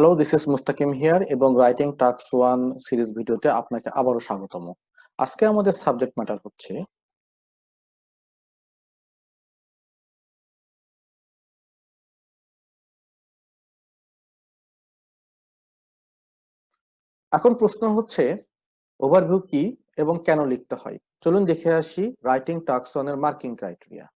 Hello this is Mustakim here এবং writing tax one series ভিডিওতে আপনাকে আবারও স্বাগতম। আজকে আমাদের সাবজেক্ট ম্যাটার হচ্ছে এখন প্রশ্ন হচ্ছে ওভারভিউ কি এবং কেন লিখতে হয়? চলুন দেখে আসি রাইটিং টাক্স ওয়ানের marking criteria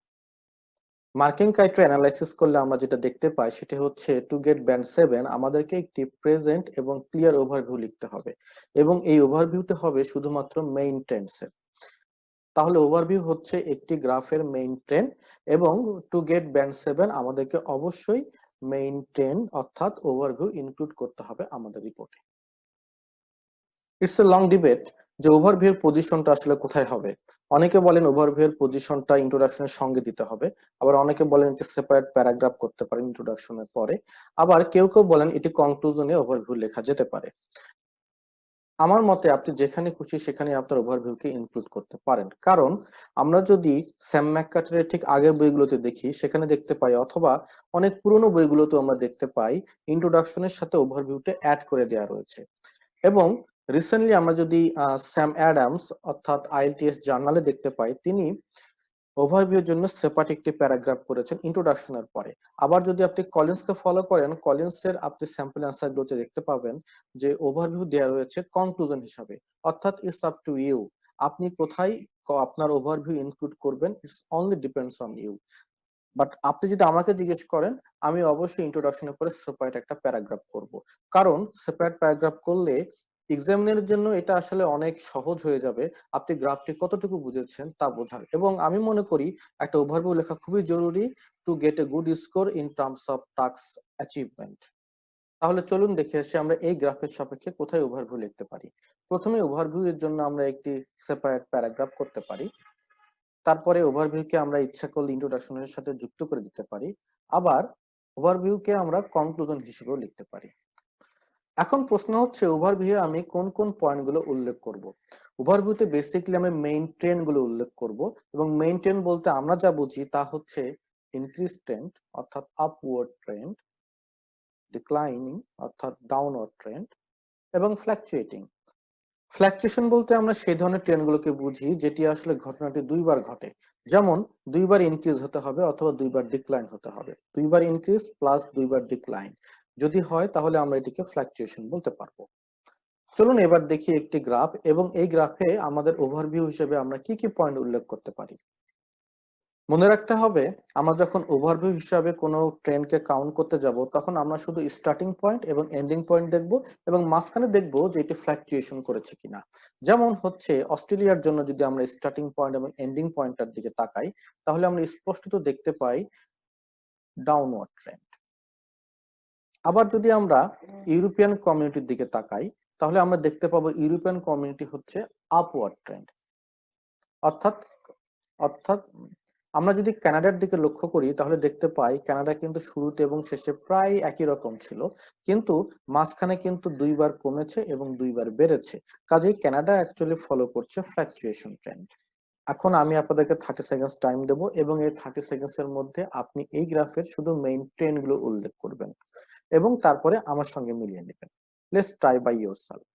marking criteria analysis করলে আমরা যেটা দেখতে পাই সেটা হচ্ছে টু গেট ব্যান্ড সেভেন আমাদেরকে একটি প্রেজেন্ট এবং ক্লিয়ার ওভারভিউ লিখতে হবে। এবং এই ওভারভিউটা হবে শুধুমাত্র মেইন টেন্সের তাহলে ওভারভিউ হচ্ছে একটি গ্রাফের মেইন ট্রেন এবং টু গেট ব্যান্ড সেভেন আমাদেরকে অবশ্যই মেইন ট্রেন অর্থাৎ ওভারভিউ ইনক্লুড করতে হবে আমাদের রিপোর্টে ইটস এ লং ডিবেট যে ওভারভিউ এর পজিশনটা আসলে কোথায় হবে? অনেকে বলেন ওভারভিউ এর পজিশনটা ইন্ট্রোডাকশনের সঙ্গে দিতে হবে। আবার অনেকে বলেন এটি সেপারেট প্যারাগ্রাফ করতে পারেন ইন্ট্রোডাকশনের পরে। আবার কেউ কেউ বলেন এটি কনক্লুশনে ওভারভিউ লেখা যেতে পারে। আমার মতে আপনি যেখানে খুশি সেখানে আপনার ওভারভিউকে ইনক্লুড করতে পারেন। কারণ আমরা যদি স্যাম ম্যাককার্টের ঠিক আগের বইগুলোতে দেখি, সেখানে দেখতে পাই অথবা অনেক পুরনো বইগুলোতেও আমরা দেখতে পাই ইন্ট্রোডাকশনের সাথে ওভারভিউটা অ্যাড করে দেওয়া রয়েছে। এবং রিসেন্টলি আমরা যদি স্যাম অ্যাডামস অর্থাৎ আইএলটিএস জার্নালে দেখতে পাই, তিনি ওভারভিউর জন্য সেপারেট একটি প্যারাগ্রাফ করেছেন ইন্ট্রোডাকশনের পরে। আবার যদি আপনি কলিন্সকে ফলো করেন কলিন্সের আপনি স্যাম্পল অ্যান্সার গুলোতে দেখতে পাবেন যে ওভারভিউ দেওয়া রয়েছে কনক্লুশন হিসাবে, অর্থাৎ ইটস আপ টু ইউ আপনি কোথায় আপনার ওভারভিউ ইনক্লুড করবেন it's only depends on you but আপনি যদি আমাকে জিজ্ঞেস করেন, আমি অবশ্যই ইন্ট্রোডাকশনের পরে সেপারেট একটা প্যারাগ্রাফ করব। কারণ সেপারেট প্যারাগ্রাফ করলে এক্সামিনের জন্য এটা আসলে অনেক সহজ হয়ে যাবে। আপনি গ্রাফটি কতটুকু বুঝেছেন তা বোঝার। এবং আমি মনে করি একটা ওভারভিউ লেখা খুবই জরুরি to get a good score in terms of task achievement তাহলে চলুন দেখে আসি আমরা এই গ্রাফের সাপেক্ষে কোথায় ওভারভিউ লিখতে পারি। প্রথমে ওভারভিউ এর জন্য আমরা একটি সেপারেট প্যারাগ্রাফ করতে পারি। তারপরে ওভারভিউকে আমরা ইচ্ছা করলে ইন্ট্রোডাকশনের সাথে যুক্ত করে দিতে পারি। আবার ওভারভিউকে আমরা কনক্লুশন হিসেবেও লিখতে পারি। এখন প্রশ্ন হচ্ছে ওভারভিউ আমি কোন কোন পয়েন্টগুলো উল্লেখ করব? ওভারভিউতে বেসিক্যালি আমি মেইন ট্রেন্ডগুলো উল্লেখ করব এবং মেইন ট্রেন্ড বলতে আমরা যা বুঝি তা হচ্ছে ইনক্রিজ ট্রেন্ড অর্থাৎ আপওয়ার্ড ট্রেন্ড ডিক্লাইনিং অর্থাৎ ডাউনওয়ার্ড ট্রেন্ড এবং ফ্ল্যাকচুয়েটিং ফ্ল্যাকচুয়েশন বলতে আমরা সেই ধরনের ট্রেনগুলোকে বুঝি, যেটি আসলে ঘটনাটি দুইবার ঘটে। যেমন, দুইবার ইনক্রিজ হতে হবে অথবা দুইবার ডিক্লাইন হতে হবে। দুইবার ইনক্রিজ প্লাস দুইবার ডিক্লাইন যদি হয়, তাহলে আমরা এটিকে ফ্ল্যাকচুয়েশন বলতে পারব। চলুন এবার দেখি একটি গ্রাফ এবং এই গ্রাফে আমাদের ওভারভিউ হিসেবে আমরা কি কি পয়েন্ট উল্লেখ করতে পারি। মনে রাখতে হবে, আমরা যখন ওভারভিউ হিসাবে কোনো ট্রেনকে কাউন্ট করতে যাব, তখন আমরা শুধু স্টার্টিং পয়েন্ট এবং এন্ডিং পয়েন্ট দেখব এবং মাঝখানে দেখব যে এটি ফ্ল্যাকচুয়েশন করেছে কিনা। যেমন হচ্ছে, অস্ট্রেলিয়ার জন্য যদি আমরা স্টার্টিং পয়েন্ট এবং এন্ডিং পয়েন্টটার দিকে তাকাই, তাহলে আমরা স্পষ্টত দেখতে পাই ডাউনওয়ার্ড ট্রেন্ড আবার যদি আমরা ইউরোপিয়ান কমিউনিটির দিকে তাকাই, তাহলে আমরা দেখতে পাবো ইউরোপিয়ান কমিউনিটি হচ্ছে আপওয়ার্ড ট্রেন্ড অর্থাৎ অর্থাৎ আমরা যদি কানাডার দিকে লক্ষ্য করি, তাহলে দেখতে পাই কানাডা কিন্তু শুরুতে এবং শেষে প্রায় একই রকম ছিল। কিন্তু মাঝখানে কিন্তু দুইবার কমেছে এবং দুইবার বেড়েছে। কাজেই কানাডা অ্যাকচুয়ালি ফলো করছে ফ্ল্যাকচুয়েশন ট্রেন্ড এখন আমি আপনাদেরকে থার্টি সেকেন্ডস টাইম দেব এবং এই থার্টি সেকেন্ডস এর মধ্যে আপনি এই গ্রাফের শুধু মেইন ট্রেন্ডগুলো উল্লেখ করবেন এবং তারপরে আমার সঙ্গে মিলিয়ে নেবেন। Let's try by yourself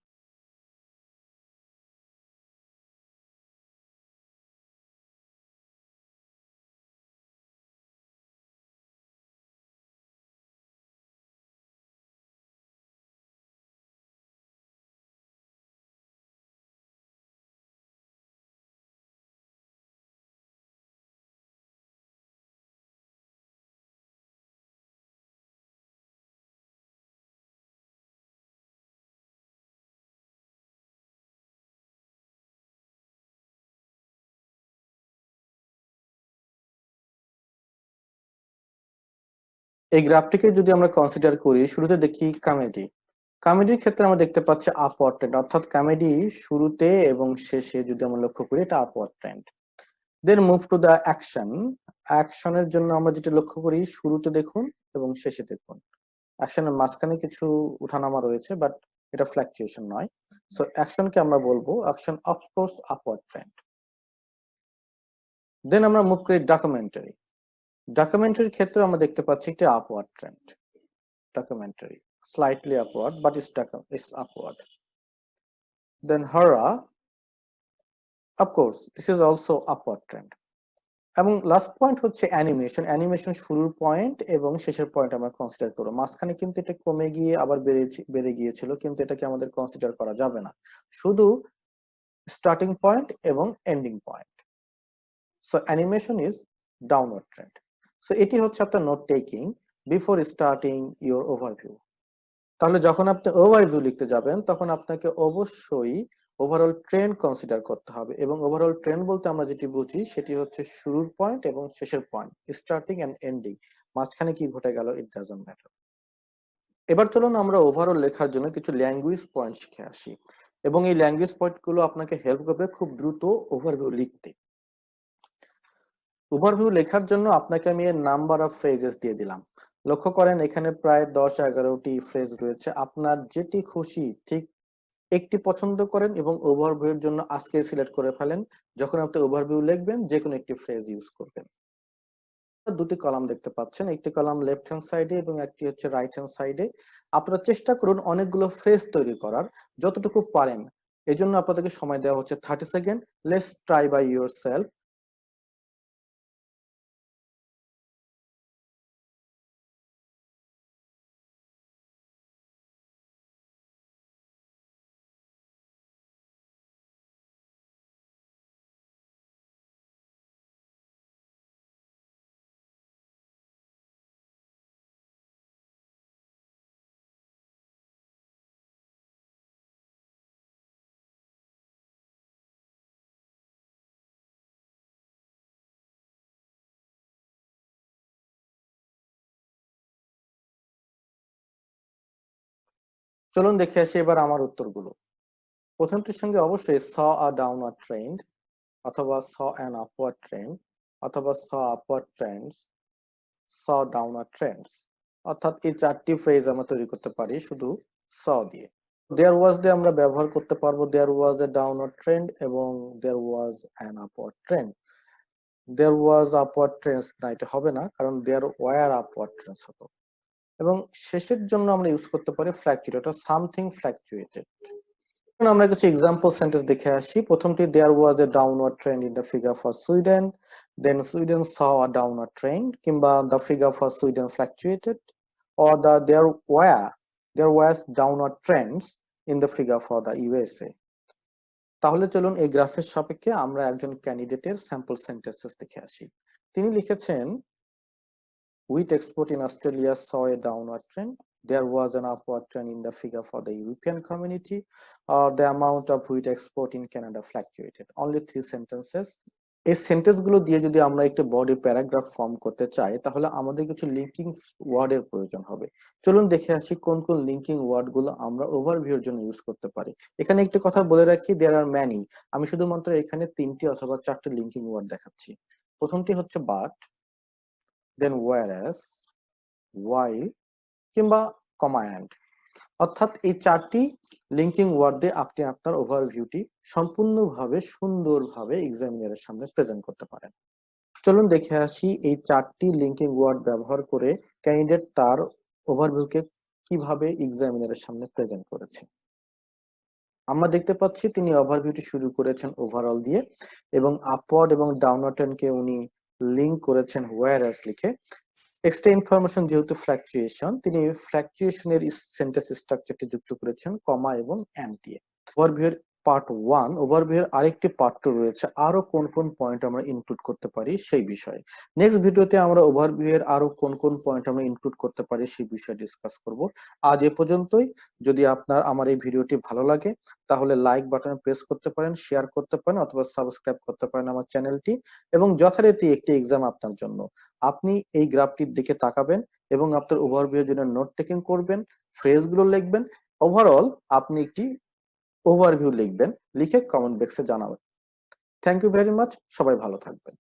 এই গ্রাফটিকে যদি আমরা কনসিডার করি, শুরুতে দেখি কমেডি কমেডির ক্ষেত্রে আমরা দেখতে পাচ্ছি আপওয়ার্ড ট্রেন্ড অর্থাৎ কমেডি শুরুতে এবং শেষে যদি আমরা লক্ষ্য করি, এটা upward trend then move to the action অ্যাকশনের জন্য আমরা যেটা লক্ষ্য করি, শুরুতে দেখুন এবং শেষে দেখুন। অ্যাকশনের মাঝখানে কিছু উঠানামা রয়েছে বাট এটা ফ্ল্যাকচুয়েশন নয়। সো অ্যাকশনকে আমরা বলব action of course upward trend then আমরা মুভ করি ডকুমেন্টারি ডকুমেন্টারির ক্ষেত্রে আমরা দেখতে পাচ্ছি একটি upward trend documentary but it's stuck it's upward. Then hara of course, this is also upward trend. এবং লাস্ট পয়েন্ট হচ্ছে অ্যানিমেশন অ্যানিমেশন শুরুর পয়েন্ট এবং শেষের পয়েন্ট আমরা কনসিডার করব। মাঝখানে কিন্তু এটা কমে গিয়ে আবার বেড়ে বেড়ে গিয়েছিল, কিন্তু এটাকে আমাদের কনসিডার করা যাবে না। শুধু স্টার্টিং পয়েন্ট এবং ending point so animation is downward trend so এটি হচ্ছে আপনার note taking before starting your overview তাহলে যখন আপনি ওভারভিউ লিখতে যাবেন, তখন আপনাকে অবশ্যই ওভারঅল ট্রেন্ড কনসিডার করতে হবে এবং ওভারঅল ট্রেন্ড বলতে আমরা যেটি বুঝি, সেটি হচ্ছে শুরুর পয়েন্ট এবং শেষের পয়েন্ট স্টার্টিং এন্ড এন্ডিং মাঝখানে কি ঘটে গেল ইট ডাজন্ট ম্যাটার এবার চলুন আমরা ওভারঅল লেখার জন্য কিছু ল্যাঙ্গুয়েজ পয়েন্ট শিখে আসি। এবং এই ল্যাঙ্গুয়েজ পয়েন্টগুলো আপনাকে হেল্প করবে খুব দ্রুত ওভারভিউ লিখতে। ওভারভিউ লেখার জন্য আপনাকে আমি এর নাম্বার অফ ফ্রেজেস দিয়ে দিলাম। লক্ষ্য করেন, এখানে প্রায় দশ এগারোটি ফ্রেজ রয়েছে। আপনার যেটি খুশি, ঠিক একটি পছন্দ করেন এবং ওভারভিউ এর জন্য আজকে সিলেক্ট করে ফেলেন। যখন আপনি ওভারভিউ লিখবেন যে কোনো একটি ফ্রেজ ইউজ করবেন। দুটি কলাম দেখতে পাচ্ছেন। একটি কলাম লেফট হ্যান্ড সাইডে এবং একটি হচ্ছে রাইট হ্যান্ড সাইডে আপনারা চেষ্টা করুন অনেকগুলো ফ্রেজ তৈরি করার, যতটুকু পারেন। এই জন্য আপনাদেরকে সময় দেওয়া হচ্ছে thirty second let's try by yourself চলুন দেখে আসি এবার আমার উত্তরগুলো। প্রথমটির সঙ্গে অবশ্যই স আ ডাউনওয়ার্ড ট্রেন্ড অথবা স অ্যান আপওয়ার্ড ট্রেন্ড অথবা স আপওয়ার্ড ট্রেন্ডস স ডাউনওয়ার্ড ট্রেন্ডস অর্থাৎ এই চারটি ফ্রেজ আমরা তৈরি করতে পারি শুধু স দিয়ে। দেয়ার ওয়াজ দিয়ে আমরা ব্যবহার করতে পারব দেয়ার ওয়াজ এ ডাউনওয়ার্ড ট্রেন্ড এবং there was an upward trend there was upward trends না, এটা হবে না, কারণ দেয়ার ওয়ার আপওয়ার্ড ট্রেন্ডস হতো। এবং শেষের জন্য আমরা ইউজ করতে পারি ফ্ল্যাকচুয়েট অর্থাৎ সামথিং ফ্ল্যাকচুয়েটেড আমরা কিছু এক্সাম্পল সেন্টেন্স দেখে আসি। প্রথমটি there was a downward trend in the figure for Sweden then Sweden saw a downward trend কিংবা the figure for Sweden fluctuated or the there were there was downward trends in the figure for the USA তাহলে চলুন এই গ্রাফের সাপেক্ষে আমরা একজন ক্যান্ডিডেটের sample sentences দেখে আসি। তিনি লিখেছেন Wheat export in Australia saw a downward trend. There was an upward trend in the figure for the European community. Uh, the amount of wheat export in Canada fluctuated. Only three sentences. এই সেন্টেন্সগুলো দিয়ে যদি আমরা একটা body paragraph form করতে চাই তাহলে আমাদের কিছু লিঙ্কিং ওয়ার্ডের প্রয়োজন হবে চলুন দেখে আসি কোন কোন লিঙ্কিং ওয়ার্ডগুলো আমরা ওভারভিউর জন্য ইউজ করতে পারি এখানে একটি কথা বলে রাখি দেয়ার আর ম্যানি আমি শুধুমাত্র এখানে তিনটি অথবা চারটি লিঙ্কিং ওয়ার্ড দেখাচ্ছি প্রথমটি হচ্ছে বাট দেন whereas, while কিংবা কমা অ্যান্ড অর্থাৎ এই চারটি লিঙ্কিং ওয়ার্ড দিয়ে আপনি আপনার ওভারভিউটি সম্পূর্ণভাবে সুন্দরভাবে এক্সামিনারের সামনে প্রেজেন্ট করতে পারেন। চলুন দেখে আসি এই চারটি লিঙ্কিং ওয়ার্ড ব্যবহার করে ক্যান্ডিডেট তার ওভারভিউকে কীভাবে এক্সামিনারের সামনে প্রেজেন্ট করেছে। আমরা দেখতে পাচ্ছি তিনি ওভারভিউটি শুরু করেছেন ওভারঅল দিয়ে এবং আপওয়ার্ড এবং ডাউনওয়ার্ড উনি লিঙ্ক করেছেন ওয়ার লিখে। এক্সট্রা ইনফরমেশন যেহেতু ফ্ল্যাকচুয়েশন তিনি ফ্ল্যাকচুয়েশনের সেন্টেন্স স্ট্রাকচারটি যুক্ত করেছেন কমা এবং এম দিয়ে ওভারভিউর পার্ট ওয়ান ওভারভিউর আরেকটি পার্ট টু রয়েছে। আরও কোন কোন পয়েন্ট আমরা ইনক্লুড করতে পারি সেই বিষয়ে। নেক্সট ভিডিওতে আমরা ওভারভিউ এর আরও কোন কোন পয়েন্ট আমরা ইনক্লুড করতে পারি সেই বিষয়ে ডিসকাস করব। আজ এ পর্যন্তই। যদি আপনার, আমার এই ভিডিওটি ভালো লাগে, তাহলে লাইক বাটনে প্রেস করতে পারেন শেয়ার করতে পারেন, অথবা সাবস্ক্রাইব করতে পারেন আমার চ্যানেলটি এবং যথারীতি একটি এক্সাম আপনার জন্য। আপনি এই গ্রাফটির দিকে তাকাবেন এবং আপনার ওভারভিউ জন্য নোট টেকিং করবেন ফ্রেজগুলো লিখবেন। ওভারঅল আপনি একটি ওভারভিউ লিখবেন লিখে কমেন্ট বক্সে জানাবেন। থ্যাংক ইউ ভেরি মাচ সবাই ভালো থাকবেন।